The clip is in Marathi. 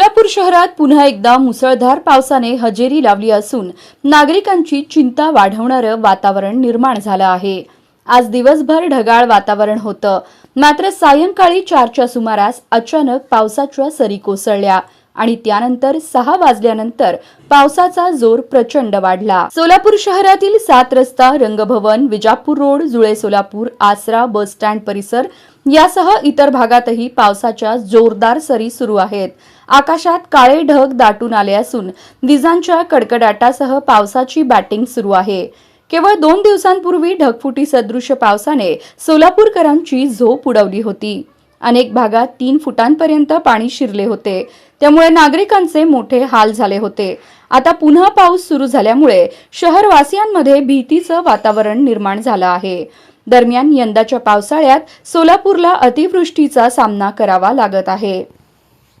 सोलापूर शहरात पुन्हा एकदा मुसळधार पावसाने हजेरी लावली असून नागरिकांची चिंता वाढवणारं वातावरण निर्माण झालं आहे. आज दिवसभर ढगाळ वातावरण होतं. मात्र सायंकाळी चारच्या सुमारास अचानक पावसाच्या सरी कोसळल्या. आणि त्यानंतर सहा वाजल्यानंतर पावसाचा जोर प्रचंड वाढला. सोलापूर शहरातील सात रस्ता Rangbhavan Vijapur road Jule Solapur Asara bus stand परिसर यासह इतर भागातही पावसाच्या जोरदार सरी सुरू आहेत. आकाशात काळे ढग दाटून आले असून विजांच्या कडकडाटासह पावसाची बॅटिंग सुरू आहे. केवळ दोन दिवसांपूर्वी ढगफुटी सदृश पावसाने सोलापूरकरांची झोप उडवली होती. अनेक भागात तीन फुटांपर्यंत पाणी शिरले होते. त्यामुळे नागरिकांचे मोठे हाल झाले होते. आता पुन्हा पाऊस सुरू झाल्यामुळे शहरवासियांमध्ये भीतीचं वातावरण निर्माण झालं आहे. दरम्यान यंदाच्या पावसाळ्यात सोलापूरला अतिवृष्टीचा सामना करावा लागत आहे.